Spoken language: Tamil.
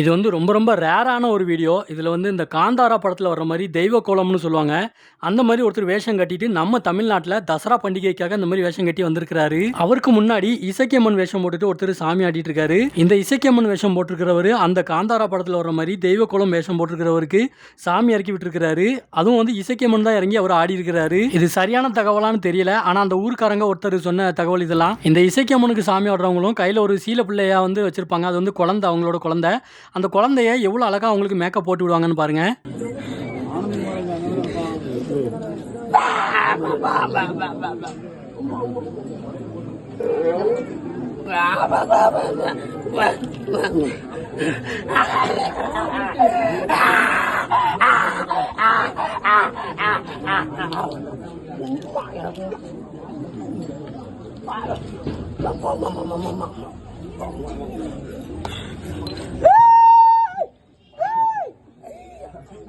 இது வந்து ரொம்ப ரொம்ப ரேரான ஒரு வீடியோ இதில் வந்து இந்த காந்தாரா படத்தில் வர்ற மாதிரி தெய்வ கோலம்னு சொல்லுவாங்க. அந்த மாதிரி ஒருத்தர் வேஷம் கட்டிட்டு நம்ம தமிழ்நாட்டில் தசரா பண்டிகைக்காக இந்த மாதிரி வேஷம் கட்டி வந்திருக்கிறாரு. அவருக்கு முன்னாடி இசக்கியம்மன் வேஷம் போட்டுட்டு ஒருத்தர் சாமி ஆடிட்டு இருக்காரு. இந்த இசக்கியம்மன் வேஷம் போட்டிருக்கிறவர் அந்த காந்தாரா படத்தில் வர்ற மாதிரி தெய்வ கோலம் வேஷம் போட்டிருக்கிறவருக்கு சாமி இறக்கி விட்டுருக்கிறாரு. அதுவும் வந்து இசக்கியம்மன் தான் இறங்கி அவர் ஆடி இருக்கிறாரு. இது சரியான தகவலான்னு தெரியல. ஆனால் அந்த ஊர்க்காரங்க ஒருத்தர் சொன்ன தகவல் இதெல்லாம். இந்த இசக்கியம்மனுக்கு சாமி ஆடுறவங்களும் கையில் ஒரு சீல பிள்ளையா வந்து வச்சிருப்பாங்க. அது வந்து குழந்தை அவங்களோட குழந்தை. அந்த குழந்தைய எவ்வளோ அழகாக அவங்களுக்கு மேக்கப் போட்டு விடுவாங்கன்னு பாருங்கள்